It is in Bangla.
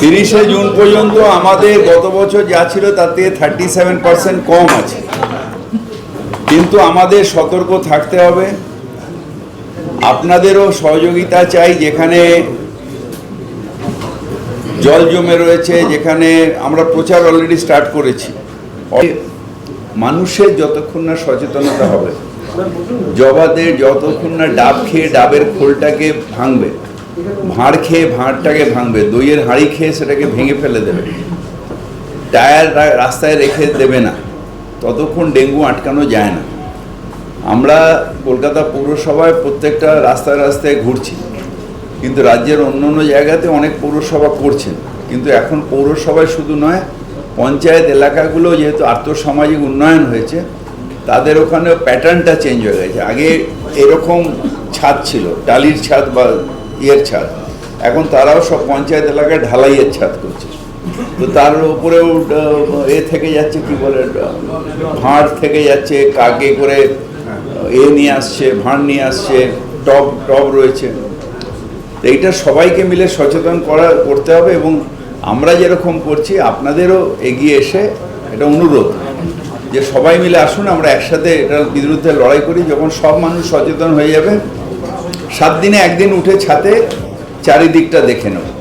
তিরিশে জুন পর্যন্ত আমাদের গত বছর যা ছিল তাতে থার্টি সেভেন পার্সেন্ট কম আছে। কিন্তু আমাদের সতর্ক থাকতে হবে। আপনাদেরও সহযোগিতা চাই যেখানে জল জমে রয়েছে, যেখানে আমরা প্রচার অলরেডি স্টার্ট করেছি। মানুষের যতক্ষণ না সচেতনতা হবে, জবাদের যতক্ষণ না ডাব খেয়ে ডাবের খোলটাকে ভাঙবে ভাঁড় খেয়ে ভাঁড়টাকে ভাঙবে, দইয়ের হাঁড়ি খেয়ে সেটাকে ভেঙে ফেলে দেবে। টায়ার রাস্তায় রেখে দেবে না। ততক্ষণ ডেঙ্গু আটকানো যায় না। আমরা কলকাতা পৌরসভায় প্রত্যেকটা রাস্তায় রাস্তায় ঘুরছি, কিন্তু রাজ্যের অন্য অন্য জায়গাতে অনেক পৌরসভা করছেন। কিন্তু এখন পৌরসভায় শুধু নয়, পঞ্চায়েত এলাকাগুলো যেহেতু আর্থসামাজিক উন্নয়ন হয়েছে, তাদের ওখানে প্যাটার্নটা চেঞ্জ হয়ে গেছে। আগে এরকম ছাদ ছিল, টালির ছাদ বা ইয়ের ছাদ। এখন তারাও সব পঞ্চায়েত এলাকায় ঢালাইয়ের ছাদ করছে। তো তার উপরেও এ থেকে যাচ্ছে কি বলে, ভাঁড় থেকে যাচ্ছে, কাকে করে এ নিয়ে আসছে, ভাঁড় নিয়ে আসছে, টব টব রয়েছে। তো এইটা সবাইকে মিলে সচেতন করা, করতে হবে এবং আমরা যেরকম করছি, আপনাদেরও এগিয়ে এসে এটা অনুরোধ যে সবাই মিলে আসুন, আমরা একসাথে এটার বিরুদ্ধে লড়াই করি। যখন সব মানুষ সচেতন হয়ে যাবে সাত দিনে একদিন উঠে ছাতে চারিদিকটা দেখে নেব।